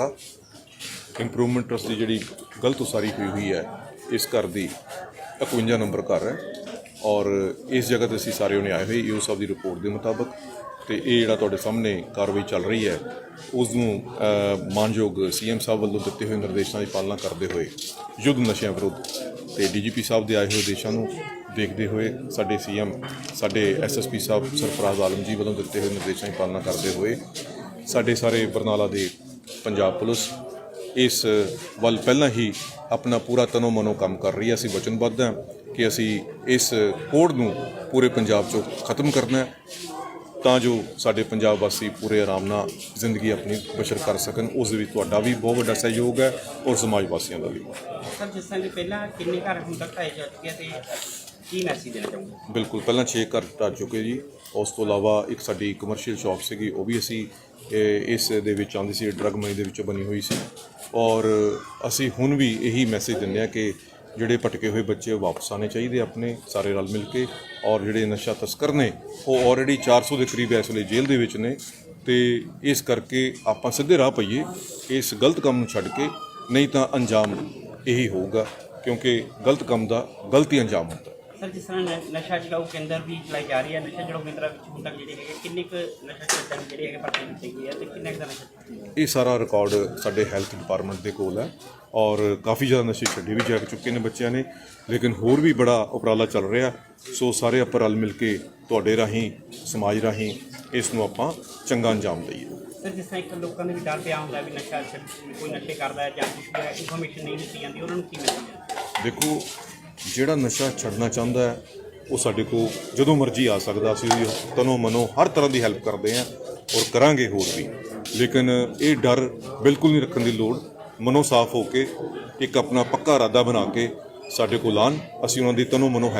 ਹੈ improvement trust ਦੀ ਜਿਹੜੀ ਗਲਤ ਉਸਾਰੀ ਹੋਈ ਹੋਈ ਹੈ ਇਸ ਘਰ ਦੀ 51 ਨੰਬਰ ਘਰ ਹੈ ਔਰ ਇਸ ਜਗ੍ਹਾ ਤੇ ਅਸੀਂ ਸਾਰੇ ਉਹਨੇ ਆਏ ਹੋਏ ਯੂ ਸਾਹਿਬ ਦੀ ਰਿਪੋਰਟ ਦੇ ਮੁਤਾਬਕ ਤੇ ਇਹ ਜਿਹੜਾ ਤੁਹਾਡੇ ਸਾਹਮਣੇ ਕਾਰਵਾਈ ਚੱਲ ਰਹੀ ਹੈ ਉਸ ਨੂੰ ਅ, ਮਾਨਯੋਗ ਸੀਐਮ ਸਾਹਿਬ ਵੱਲੋਂ ਦਿੱਤੇ ਹੋਏ ਨਿਰਦੇਸ਼ਾਂ ਦੀ ਪਾਲਣਾ ਕਰਦੇ ਹੋਏ ਯੁੱਧ ਨਸ਼ਿਆਂ ਵਿਰੁੱਧ ਤੇ ਡੀਜੀਪੀ ਸਾਹਿਬ ਦੇ ਆਏ ਹੋਏ ਦੇਸ਼ਾਂ ਨੂੰ ਦੇਖਦੇ ਹੋਏ ਸਾਡੇ ਸੀਐਮ ਸਾਡੇ ਐਸਐਸਪੀ ਸਾਹਿਬ ਸਰਫਰਾਜ਼ ਆਲਮ ਜੀ ਵੱਲੋਂ ਦਿੱਤੇ ਹੋਏ ਨਿਰਦੇਸ਼ਾਂ ਦੀ ਪਾਲਣਾ ਕਰਦੇ ਹੋਏ ਸਾਡੇ ਸਾਰੇ ਬਰਨਾਲਾ ਦੇ ਪੰਜਾਬ ਪੁਲਿਸ ਇਸ ਵੱਲ ਪਹਿਲਾਂ ਹੀ ਆਪਣਾ ਪੂਰਾ ਤਨੋ ਮਨੋ ਕੰਮ ਕਰ ਰਹੀ ਹੈ। ਅਸੀਂ ਵਚਨਬੱਧ ਹਾਂ ਕਿ ਅਸੀਂ ਇਸ ਕੋਡ ਨੂੰ ਪੂਰੇ ਪੰਜਾਬ 'ਚੋਂ ਖਤਮ ਕਰਨਾ ਹੈ ਤਾਂ ਜੋ ਸਾਡੇ ਪੰਜਾਬ ਵਾਸੀ ਪੂਰੇ ਆਰਾਮ ਨਾਲ ਜ਼ਿੰਦਗੀ ਆਪਣੀ ਬਸ਼ਰ ਕਰ ਸਕਣ। ਉਸ ਵਿੱਚ ਤੁਹਾਡਾ ਵੀ ਬਹੁਤ ਵੱਡਾ ਸਹਿਯੋਗ ਹੈ ਔਰ ਸਮਾਜ ਵਾਸੀਆਂ ਦਾ ਵੀ। ਸਰ ਜਿਸ ਤਰ੍ਹਾਂ ਪਹਿਲਾਂ ਕਿੰਨੇ ਘਰ ਹੁਣ ਤੱਕ ਢਾਏ ਜਾ ਚੁੱਕੇ ਤੇ ਕੀ ਮੈਸੇਜ ਦੇਣਾ ਚਾਹੁੰਦੇ ਬਿਲਕੁਲ ਪਹਿਲਾਂ 6 ਘਰ ਢੱਜ ਚੁੱਕੇ ਜੀ। ਉਸ ਤੋਂ ਇਲਾਵਾ ਇੱਕ ਸਾਡੀ ਕਮਰਸ਼ੀਅਲ ਸ਼ਾਪ ਸੀਗੀ ਉਹ ਵੀ ਅਸੀਂ ਇਸ ਦੇ ਵਿੱਚ ਆਉਂਦੀ ਸੀ ਡਰਗ ਮਨੀ ਦੇ ਵਿੱਚੋਂ ਬਣੀ ਹੋਈ ਸੀ। ਔਰ ਅਸੀਂ ਹੁਣ ਵੀ ਇਹੀ ਮੈਸੇਜ ਦਿੰਦੇ ਆ ਕਿ ਜਿਹੜੇ ਭਟਕੇ ਹੋਏ ਬੱਚੇ ਵਾਪਸ ਆਣੇ ਚਾਹੀਦੇ ਆਪਣੇ, ਸਾਰੇ ਰਲ ਮਿਲ ਕੇ। ਔਰ ਜਿਹੜੇ ਨਸ਼ਾ ਤਸਕਰ ਨੇ, ਉਹ ਆਲਰੇਡੀ 400 ਦੇ ਕਰੀਬ ਇਸ ਵੇਲੇ ਜੇਲ੍ਹ ਦੇ ਵਿੱਚ ਨੇ। ਤੇ ਇਸ ਕਰਕੇ ਆਪਾਂ ਸਿੱਧੇ ਰਾਹ ਪਈਏ, ਇਸ ਗਲਤ ਕੰਮ ਨੂੰ ਛੱਡ ਕੇ। ਨਹੀਂ ਤਾਂ ਅੰਜਾਮ ਇਹੀ ਹੋਊਗਾ, ਕਿਉਂਕਿ ਗਲਤ ਕੰਮ ਦਾ ਗਲਤੀ ਅੰਜਾਮ ਹੁੰਦਾ। ਸਰ ਜਿਸ ਤਰ੍ਹਾਂ ਨ- ਨਸ਼ਾ ਛਡਾਊ ਕੇਂਦਰ ਵੀ ਚਲਾਈ ਜਾ ਰਹੀ ਹੈ ਨਸ਼ਾ ਛਡਾਊ ਕੇਂਦਰਾਂ ਵਿੱਚ ਹੁਣ ਤੱਕ ਜਿਹੜੇ ਹੈਗੇ ਕਿੰਨੇ ਕੁ ਨਸ਼ਾ ਛਡਾਊ ਜਿਹੜੇ ਹੈਗੇ ਭਰਤੀ ਕੀਤੇ ਗਏ ਆ ਤੇ ਕਿੰਨੇ ਕੁ ਦਾ ਨਸ਼ਾ? ਇਹ ਸਾਰਾ ਰਿਕਾਰਡ ਸਾਡੇ ਹੈਲਥ ਡਿਪਾਰਟਮੈਂਟ ਦੇ ਕੋਲ ਹੈ ਔਰ ਕਾਫੀ ਜ਼ਿਆਦਾ ਨਸ਼ੇ ਛੱਡੇ ਵੀ ਜਾ ਚੁੱਕੇ ਨੇ ਬੱਚਿਆਂ ਨੇ ਲੇਕਿਨ ਹੋਰ ਵੀ ਬੜਾ ਉਪਰਾਲਾ ਚੱਲ ਰਿਹਾ। ਸੋ ਸਾਰੇ ਆਪਾਂ ਰਲ ਮਿਲ ਕੇ ਤੁਹਾਡੇ ਰਾਹੀਂ ਸਮਾਜ ਰਾਹੀਂ ਇਸ ਨੂੰ ਆਪਾਂ ਚੰਗਾ ਅੰਜਾਮ ਦਈਏ। ਸਰ ਜਿਸ ਤਰ੍ਹਾਂ ਇੱਕ ਲੋਕਾਂ ਦੇ ਵੀ ਡਰ ਪਿਆ ਹੁੰਦਾ ਵੀ ਨਸ਼ਾ ਛੱਡ ਕੋਈ ਨਸ਼ੇ ਕਰਦਾ ਹੈ ਜਾਂ ਕੁਝ ਵੀ ਇਨਫੋਰਮੇਸ਼ਨ ਨਹੀਂ ਦਿੱਤੀ ਜਾਂਦੀ ਉਹਨਾਂ ਨੂੰ ਕੀ ਹੈ ਦੇਖੋ ਜਿਹੜਾ ਨਸ਼ਾ ਛੱਡਣਾ ਚਾਹੁੰਦਾ ਹੈ, ਉਹ ਸਾਡੇ ਕੋਲ ਜਦੋਂ ਮਰਜ਼ੀ ਆ ਸਕਦਾ। ਅਸੀਂ ਤਨੋ ਮਨੋ ਹਰ ਤਰ੍ਹਾਂ ਦੀ ਹੈਲਪ ਕਰਦੇ ਹਾਂ ਔਰ ਕਰਾਂਗੇ ਹੋਰ ਵੀ। ਲੇਕਿਨ ਇਹ ਡਰ ਬਿਲਕੁਲ ਨਹੀਂ ਰੱਖਣ ਦੀ ਲੋੜ। ਮਨੋ ਸਾਫ਼ ਹੋ ਕੇ ਇੱਕ ਆਪਣਾ ਪੱਕਾ ਇਰਾਦਾ ਬਣਾ ਕੇ ਸਾਡੇ ਕੋਲ ਆਉਣ। ਅਸੀਂ ਉਹਨਾਂ ਦੀ ਤਨੋ ਮਨੋ help